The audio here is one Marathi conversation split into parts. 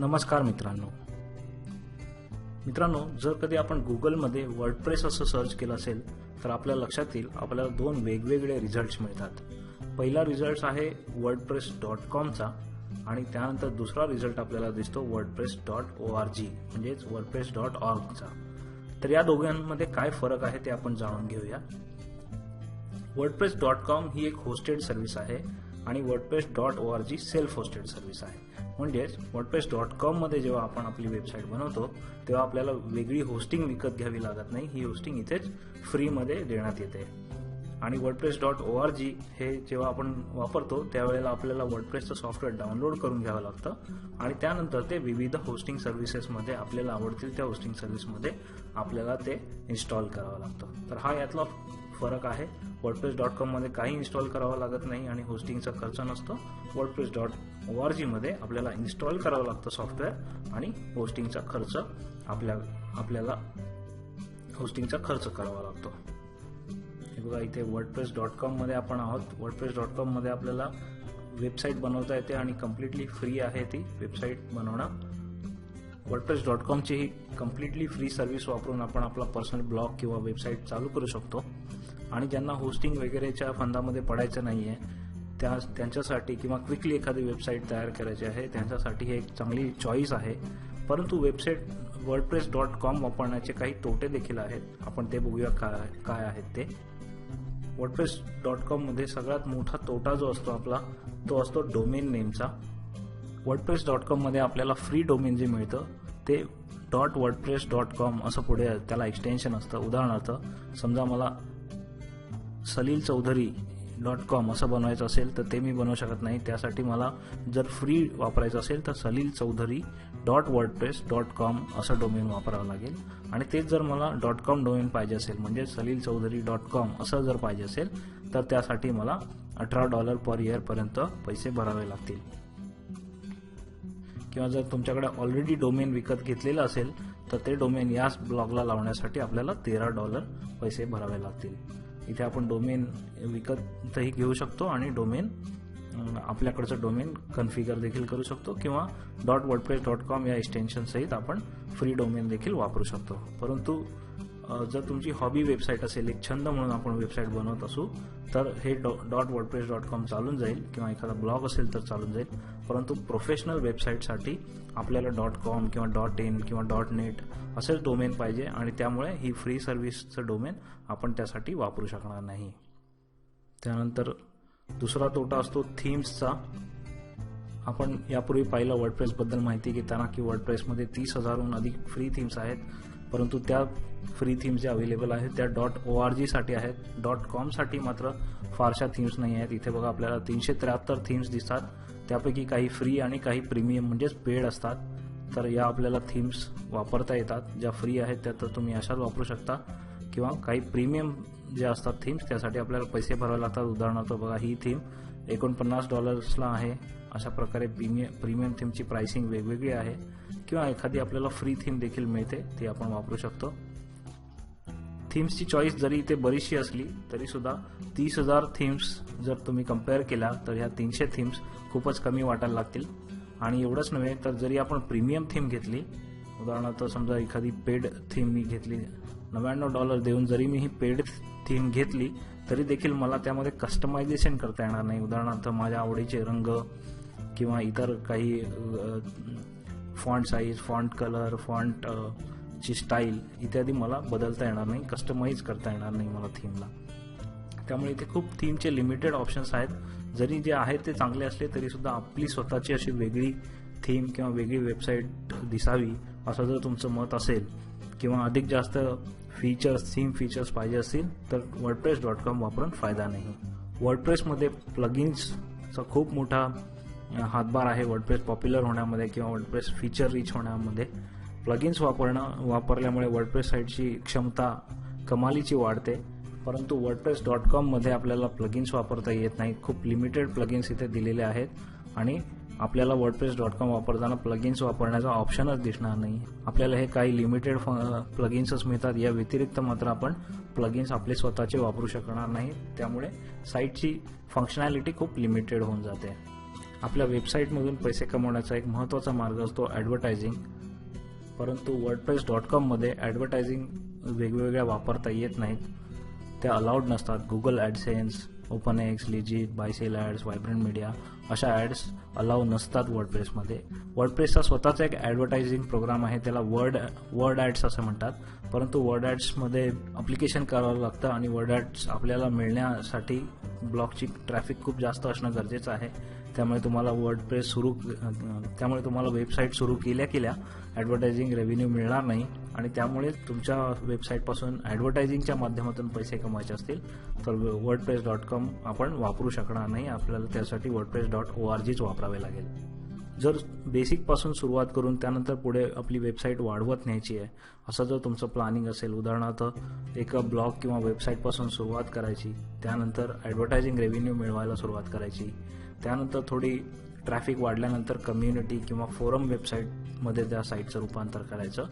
नमस्कार मित्रांनो. मित्रांनो जर कधी आपण गुगलमध्ये वर्डप्रेस असं सर्च केलं असेल तर आपल्या लक्षात येईल आपल्याला दोन वेगवेगळे रिझल्ट्स मिळतात. पहिला रिझल्ट आहे वर्डप्रेस डॉट कॉमचा आणि त्यानंतर दुसरा रिझल्ट आपल्याला दिसतो WordPress dot O R G म्हणजेच वर्डप्रेस डॉट ऑर्गचा. तर या दोघांमध्ये काय फरक आहे ते आपण जाणून घेऊया. वर्डप्रेस डॉट कॉम ही एक होस्टेड सर्व्हिस आहे. आणि WordPress dot O R G self hosted service आहे. म्हणजेच वर्डप्रेस डॉट कॉममध्ये जेव्हा आपण आपली वेबसाईट बनवतो तेव्हा आपल्याला वेगळी होस्टिंग विकत घ्यावी लागत नाही. ही होस्टिंग इथेच फ्रीमध्ये देण्यात येते. आणि WordPress dot O R G हे जेव्हा आपण वापरतो त्यावेळेला आपल्याला वर्डप्रेसचं सॉफ्टवेअर डाउनलोड करून घ्यावं लागतं. आणि त्यानंतर ते विविध होस्टिंग सर्व्हिसेसमध्ये आपल्याला आवडतील त्या होस्टिंग सर्व्हिसमध्ये आपल्याला ते इन्स्टॉल करावं लागतं. तर हा यातला फरक आहे. वर्डप्रेस डॉट कॉममध्ये काही इन्स्टॉल करावं लागत नाही आणि होस्टिंगचा खर्च नसतो. वर्डप्रेस डॉट ओ आर जीमध्ये आपल्याला इन्स्टॉल करावं लागतं सॉफ्टवेअर आणि होस्टिंगचा खर्च आपल्या आपल्याला होस्टिंगचा खर्च करावा लागतो. हे बघा इथे वर्डप्रेस डॉट कॉममध्ये आपण आहोत. वर्डप्रेस डॉट कॉममध्ये आपल्याला वेबसाईट बनवता येते आणि कम्प्लिटली फ्री आहे ती वेबसाईट बनवणं. वर्डप्रेस डॉट कॉमची ही कम्प्लिटली फ्री सर्व्हिस वापरून आपण आपला पर्सनल ब्लॉग किंवा वेबसाईट चालू करू शकतो. आणि ज्यांना होस्टिंग वगैरेच्या फंदामध्ये पडायचं नाही आहे त्या त्यांच्यासाठी किंवा क्विकली एखादी वेबसाईट तयार करायची आहे त्यांच्यासाठी हे एक चांगली चॉईस आहे. परंतु वेबसाईट वर्डप्रेस डॉट कॉम वापरण्याचे काही तोटे देखील आहेत. आपण ते बघूया काय काय आहेत ते. वर्डप्रेस डॉट कॉममध्ये सगळ्यात मोठा तोटा जो असतो आपला तो असतो डोमेन नेमचा वर्डप्रेस डॉट कॉममध्ये आपल्याला फ्री डोमेन जे मिळतं ते डॉट वर्डप्रेस डॉट कॉम असं पुढे त्याला एक्सटेन्शन असतं. उदाहरणार्थ समजा मला सलील चौधरी डॉट कॉम असं बनवायचं असेल तर ते मी बनवू शकत नाही. त्यासाठी मला जर फ्री वापरायचं असेल तर Salil Chaudhari dot WordPress dot com असं डोमेन वापरावं लागेल. आणि तेच जर मला डॉट कॉम डोमेन पाहिजे असेल म्हणजे सलील चौधरी डॉट कॉम असं जर पाहिजे असेल तर त्यासाठी मला अठरा डॉलर पर इयरपर्यंत पैसे भरावे लागतील. किंवा जर तुमच्याकडे ऑलरेडी डोमेन विकत घेतलेलं असेल तर ते डोमेन याच ब्लॉगला लावण्यासाठी आपल्याला तेरा डॉलर पैसे भरावे लागतील. इथे आपण डोमेन विकतही घेऊ शकतो आणि डोमेन आपल्याकडचं डोमेन कन्फिगर देखील करू शकतो किंवा डॉट वर्डप्रेस डॉट कॉम या एक्सटेन्शनसहित आपण फ्री डोमेन देखील वापरू शकतो. परंतु जर तुमची हॉबी वेबसाईट असेल एक छंद म्हणून आपण वेबसाईट बनवत असू तर हे डॉट वर्डप्रेस डॉट कॉम चालून जाईल किंवा एखादा ब्लॉग असेल तर चालून जाईल. परंतु प्रोफेशनल वेबसाईटसाठी आपल्याला डॉट कॉम किंवा डॉट इन किंवा डॉट नेट असेच डोमेन पाहिजे आणि त्यामुळे ही फ्री सर्व्हिसचं डोमेन आपण त्यासाठी वापरू शकणार नाही. त्यानंतर दुसरा तोटा असतो थीम्सचा आपण यापूर्वी पाहिलं वर्डप्रेसबद्दल माहिती घेताना की वर्डप्रेसमध्ये तीस हजारहून अधिक फ्री थीम्स आहेत. परंतु त्या फ्री थीम्स ज्या अवेलेबल आहेत त्या डॉट ओ आर जीसाठी आहेत डॉट कॉमसाठी मात्र फारशा थीम्स नाही आहेत. इथे बघा आपल्याला तीनशे त्र्याहत्तर थीम्स दिसतात. त्यापैकी काही फ्री आणि काही प्रीमियम म्हणजेच पेड असतात. तर या आपल्याला थीम्स वापरता येतात. ज्या फ्री आहेत त्या तर तुम्ही अशाच वापरू शकता. किंवा काही प्रीमियम जे असतात थीम्स त्यासाठी आपल्याला पैसे भरावे लागतात. उदाहरणार्थ बघा ही थीम एकोणपन्नास डॉलर्सला आहे. अशा प्रकारे प्रीमियम प्रीमियम थीमची प्राइसिंग वेगवेगळी आहे. किंवा एखादी आपल्याला फ्री थीम देखील मिळते ती आपण वापरू शकतो. थीम्सची चॉईस जरी इथे बरीचशी असली तरी सुद्धा तीस हजार थीम्स जर तुम्ही कंपेअर केल्या तर ह्या तीनशे थीम्स खूपच कमी वाटायला लागतील. आणि एवढंच नव्हे तर जरी आपण प्रीमियम थीम घेतली उदाहरणार्थ समजा एखादी पेड थीम मी घेतली नव्याण्णव डॉलर देऊन जरी मी ही पेड थीम घेतली तरी देखील मला त्यामध्ये कस्टमायझेशन करता येणार नाही. उदाहरणार्थ माझ्या आवडीचे रंग किंवा इतर काही font size font colour font ची स्टाईल इत्यादी मला बदलता येणार नाही कस्टमाइज करता येणार नाही मला थीमला त्यामुळे इथे खूप थीमचे लिमिटेड ऑप्शन्स आहेत. जरी जे आहेत ते चांगले असले तरीसुद्धा आपली स्वतःची अशी वेगळी थीम किंवा वेगळी वेबसाईट दिसावी असं जर तुमचं मत असेल किंवा अधिक जास्त फीचर्स थीम फीचर्स पाहिजे असतील तर वर्डप्रेस डॉट कॉम वापरून फायदा नाही. वर्डप्रेसमध्ये प्लगिन्सचा खूप मोठा हातभार आहे वर्डप्रेस पॉप्युलर होण्यामध्ये किंवा वर्डप्रेस फीचर रिच होण्यामध्ये. प्लगिन्स वापरणं वापरल्यामुळे वर्डप्रेस साईटची क्षमता कमालीची वाढते. परंतु वर्डप्रेस डॉट कॉममध्ये आपल्याला प्लगिन्स वापरता येत नाही. खूप लिमिटेड प्लगिन्स इथे दिलेले आहेत. आणि आपल्याला वर्डप्रेस डॉट कॉम वापरताना प्लगिन्स वापरण्याचा ऑप्शनच दिसणार नाही. आपल्याला हे काही लिमिटेड प्लगिन्सच मिळतात. या व्यतिरिक्त मात्र आपण प्लगिन्स आपले स्वतःचे वापरू शकणार नाही. त्यामुळे साईटची फंक्शनॅलिटी खूप लिमिटेड होऊन जाते. आपल्या वेबसाईटमधून पैसे कमवण्याचा एक महत्त्वाचा मार्ग असतो ॲडव्हर्टायझिंग परंतु वर्डप्रेस डॉट कॉममध्ये ॲडव्हर्टायझिंग वेगवेगळ्या वापरता येत नाहीत. त्या अलाउड नसतात. Google AdSense OpenX legit BuySell ads Vibrant Media अशा ॲड्स अलाव नसतात वर्डप्रेसमध्ये वर्डप्रेसचा स्वतःचा एक ॲडव्हर्टायझिंग प्रोग्राम आहे. त्याला वर्ड वर्ड ॲड्स असं म्हणतात. परंतु वर्ड ॲड्समध्ये अप्लिकेशन करावं लागतं आणि वर्ड ॲड्स आपल्याला मिळण्यासाठी ब्लॉगची ट्रॅफिक खूप जास्त असणं गरजेचं आहे. त्यामुळे तुम्हाला वर्डप्रेस सुरू त्यामुळे तुम्हाला वेबसाईट सुरू केल्या केल्या ॲडव्हर्टायझिंग रेव्हेन्यू मिळणार नाही. आणि त्यामुळे तुमच्या वेबसाईटपासून ॲडव्हर्टायझिंगच्या माध्यमातून पैसे कमवायचे असतील तर वर्डप्रेस डॉट कॉम आपण वापरू शकणार नाही. आपल्याला त्यासाठी वर्डप्रेस डॉट ओ आर जीच वापरावे लागेल. जर बेसिकपासून सुरुवात करून त्यानंतर पुढे आपली वेबसाईट वाढवत न्यायची आहे असं जर तुमचं प्लॅनिंग असेल उदाहरणार्थ एका ब्लॉग किंवा वेबसाईटपासून सुरुवात करायची त्यानंतर ॲडव्हर्टायझिंग रेव्हेन्यू मिळवायला सुरुवात करायची त्यानंतर थोडी ट्रॅफिक वाढल्यानंतर कम्युनिटी किंवा फोरम वेबसाईटमध्ये त्या साईटचं रूपांतर करायचं.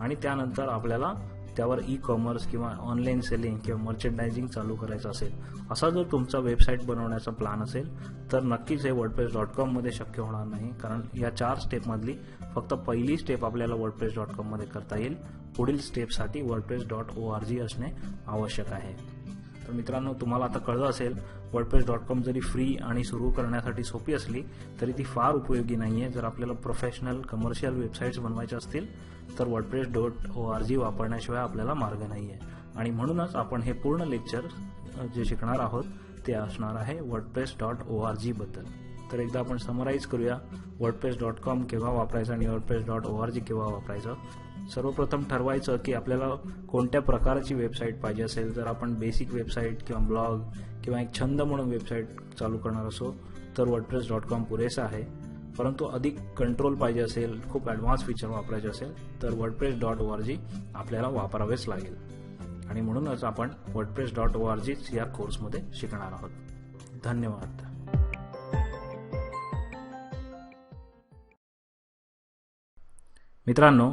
आणि त्यानंतर आपल्याला त्यावर ई कॉमर्स किंवा ऑनलाईन सेलिंग किंवा मर्चेंडायझिंग चालू करायचं असेल असा जर तुमचा वेबसाईट बनवण्याचा प्लॅन असेल तर नक्कीच हे वर्डप्रेस डॉट कॉममध्ये शक्य होणार नाही. कारण या चार स्टेपमधली फक्त पहिली स्टेप आपल्याला वर्डप्रेस डॉट कॉममध्ये करता येईल. पुढील स्टेपसाठी WordPress dot O R G असणे आवश्यक आहे. तर मित्रांनो तुम्हाला आता कळलं असेल वर्डप्रेस डॉट कॉम जरी फ्री आणि सुरू करण्यासाठी सोपी असली तरी ती फार उपयोगी नाही आहे जर आपल्याला प्रोफेशनल कमर्शियल वेबसाईट्स बनवायच्या असतील तर WordPress dot O R G वापरण्याशिवाय आपल्याला मार्ग नाही आहे आणि म्हणूनच आपण हे पूर्ण लेक्चर जे शिकणार आहोत ते असणार आहे वर्डप्रेस डॉट ओ आर जीबद्दल तर एकदा आपण समराईज करूया. वर्डप्रेस डॉट कॉम केव्हा वापरायचं आणि WordPress dot O R G केव्हा वापरायचं? सर्वप्रथम ठरवायचं की आपल्याला कोणत्या प्रकारची वेबसाईट पाहिजे असेल. जर आपण बेसिक वेबसाईट किंवा ब्लॉग किंवा एक छंद म्हणून वेबसाईट चालू करणार असो तर वर्डप्रेस डॉट कॉम पुरेसा आहे. परंतु अधिक कंट्रोल पाहिजे असेल खूप ॲडव्हान्स फीचर वापरायचे असेल तर WordPress dot O R G आपल्याला वापरावेच लागेल. आणि म्हणूनच आपण वर्डप्रेस डॉट ओ आर जीच या कोर्समध्ये शिकणार आहोत. धन्यवाद. मित्रांनो